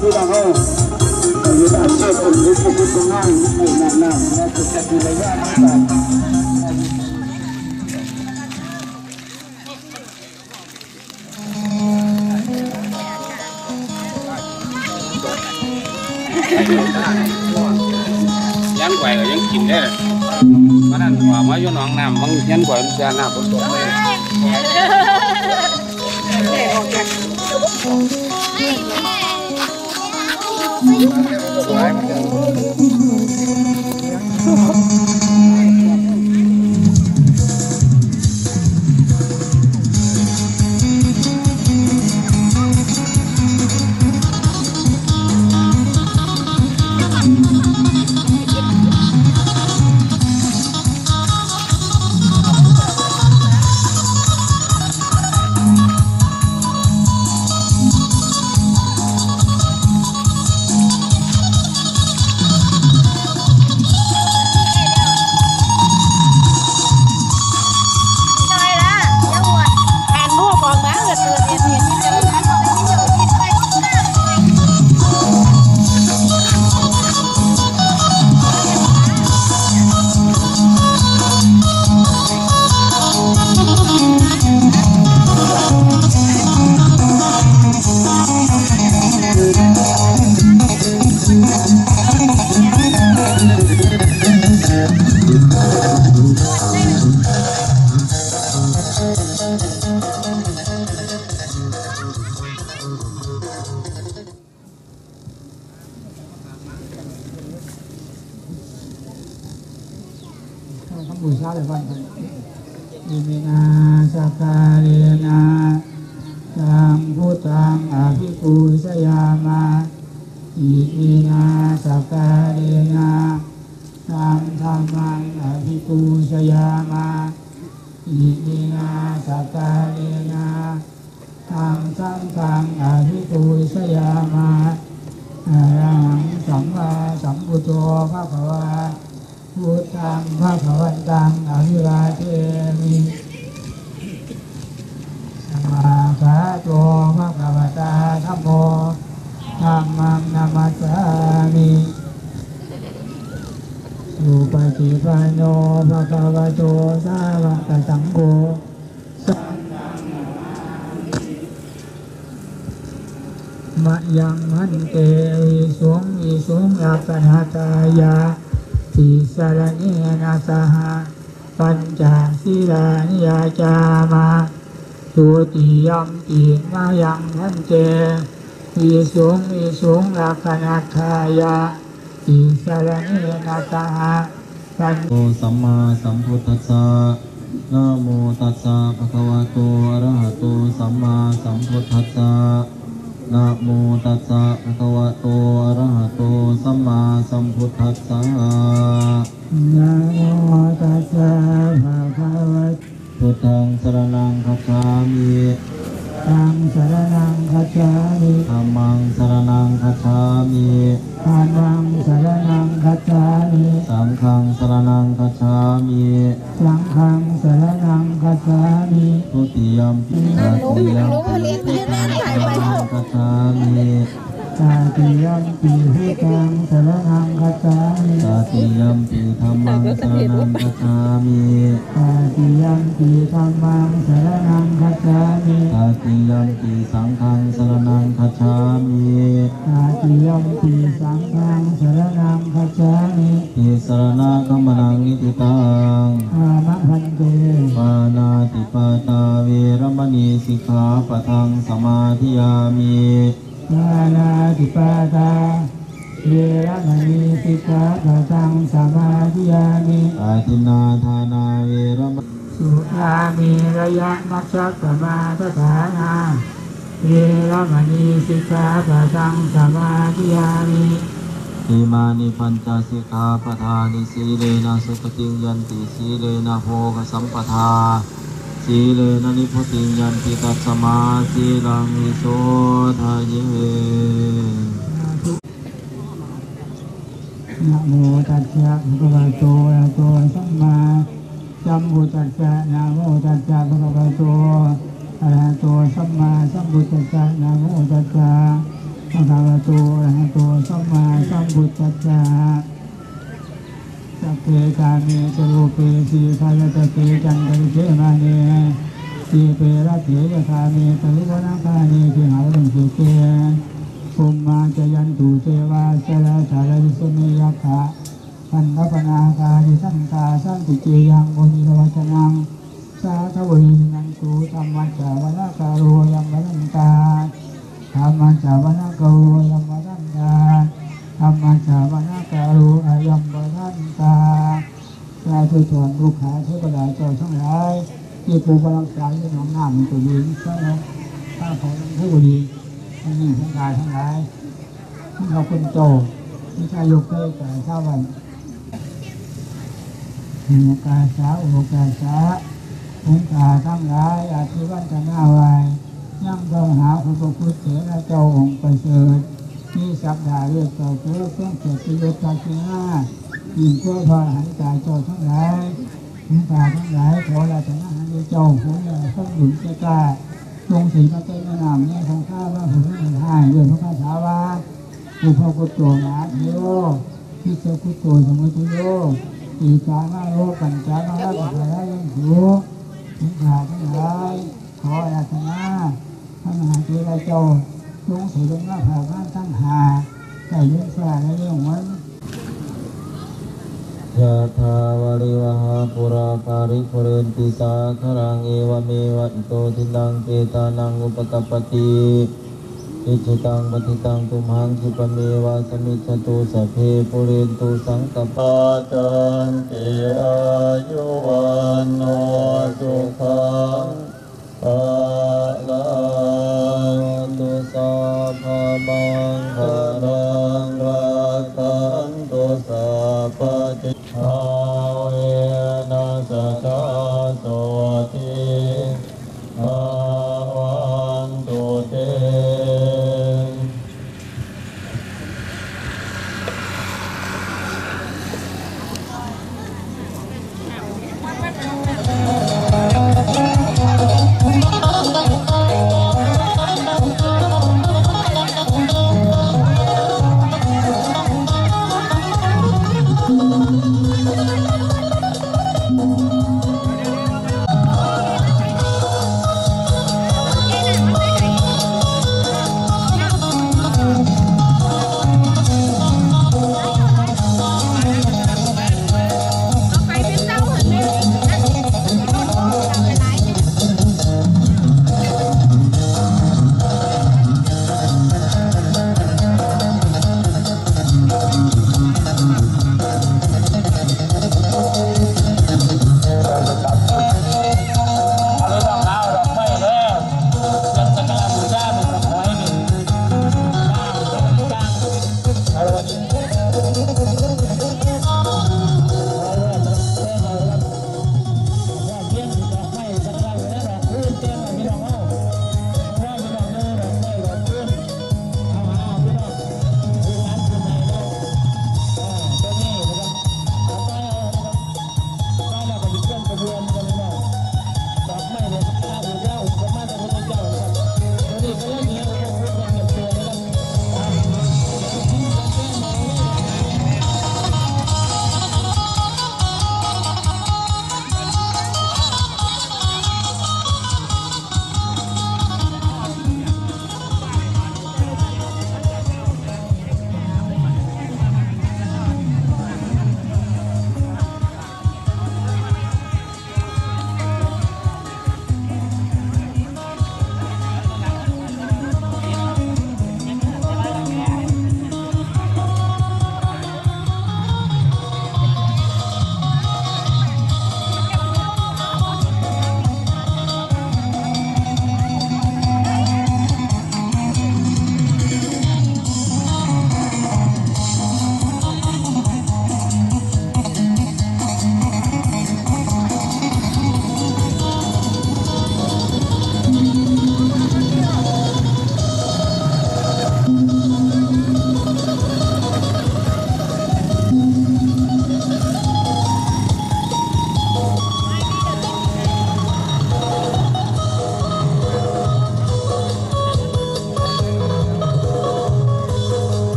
แล้วพี่น้องเอ้ยอยู่ด้านเชื่อผมรู้สึกตรงนั้นให้แน่นๆและจะจัดระยะต่างยันไหวก็ยังกินได้เลย มัน ชยามาอิมินาสักกาเรนะสัมสังฆังอภิปูชยามาอะระหังสัมมาสัมพุทโธภะคะวาพุทธังพระขวันตังอภิวาเทมิสัมมาคาโตพระขวตาธัมโมธั ติปันโนภะคะวะโตสาวกสังโฆมะยังมันเตวิสุงวิสุงอัปนาตายาติสารเนนะสหะปัญจศีลานิยาจามาสุติยัมปิมายังมันเตวิสุงวิสุงอัปนาทายา ติสรณเนนะสหปัญโอสัมมาสัมพุทธัสสะนะโมตัสสะภะคะวะโตอะระหะโตสัมมาสัมพุทธัสสะนะโมตัสสะภะคะวะโตอะระหะโตสัมมาสัมพุทธัสสะ ตาติยมปิสังฆังสรณังคัจฉามิตาติยัมปิสังฆังสรณังคัจฉามิทิสรณะกัมมนังนิติตังอามะพันเตปานาติปาตาเวรมณีสิกขาปะทังสมาธิยามิญาณาติปาตาเยระมณีสิกขาปะทังสมาธิยามิอาทินนาทานาเวรม สุรามีระยะมัชฌะปมาทฐานาเยระมณีสิกขาปะทังสมาธิยามิอิมานิปัญจสิกขาปทานิสีเลนะสุขติงยันติสีเลนะโภคสัมปทาสีเลนะนิพุติงยันติตัสสมาสีลังวิโสทะเยนะโมตัสสะภะคะวะโตอะระหะโตสัมมา สัมพุทธัสสะนะโมตัสสะภะคะวะโตอะระหะโตสัมมาสัมพุทธัสสะนะโมตัสสะภะคะวะโตอะระหะโตสัมมาสัมพุทธัสสะสัพเพกาเมจรูปเปสีพายตะเตจันตริเชมาเนสีเปรัตเถยคาเมตรุวนาคาเนทิหาวังสุเกภูมมาจยันตุเทวาสลาสารวิสเมยัคขะ พันธปนาคาดิสังกาสันติเจยังโมนิรวัชนังสาธวินันตุธรรมัจจาวนาคาโรยัมวันันตาธรรมัจจาวนาคาโรยัมวันันตาธรรมจาวนาการุอายัมบรันตาสาธุชนลูกค้าเทวดาเจ้าทั้งหลายที่ปูบารักษาที่น้องน้ำตัวดีใช่ไหมข้าของเทวดีทั้งนี้ทั้งกายทั้งหลายที่เขาเป็นโตที่ชายยกเลิกแต่ข้าวัน อุกาสาอุกาสาองค์ขาทั้งหลายอาชีวันจะน้าวายย่ำต้องหาพระพุทธเจ้าองค์ประเสริฐมีสัปดาห์เรียกต่อเพื่อเครื่องเกิดประโยชน์จากที่ห้ายิงเพื่อพาหันกาเจ้าทั้งหลายหันกาทั้งหลายขอลาชนะหันเจ้าผู้ใหญ่ข้าหลุนกล้าลงสีลมาเต้นนามเนี่ยของข้าว่าผมไม่ให้เรื่องพระคาถาว่าผู้พ่อกุโตนะโยที่เจ้ากุโตสมุทโย อีกามาโลปัญจามาลาปัญจายังอยู่หันกาทั้งหลายขอลาชนะพระมหาเถระเจ้าลงสีลงหน้าผากหน้าตั้งหาแต่เรื่องฝ่าในเรื่องวันยะถาวาริวหาปุราปาริปุเรนติสาครังเอวเมวะอิโตทินังเปตานังอุปกปติ อิจิตังปฏิตังตุมหังคิปเมวะสมิจตุสัพเพปุเรนตุสังกปาจันติอายุวันโนสุขังปะลังตุสัพพมังคะลังรักขัน